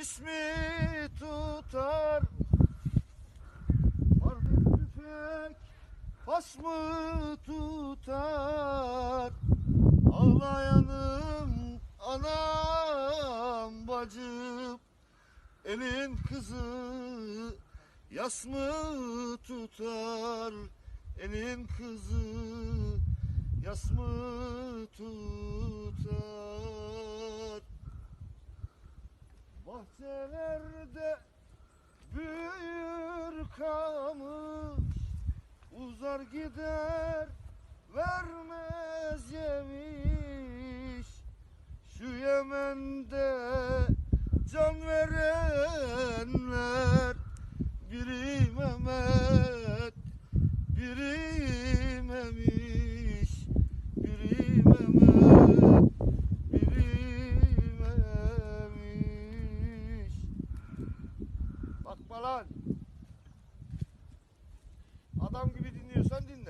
ismi tutar. Var bir tüfek pas mı tutar? Ağlayanım anam bacım. Elin kızı yas mı tutar? Elin kızı yas mı tutar Bahçelerde büyür kamış Uzar gider vermez lan. Adam gibi dinliyorsan dinle.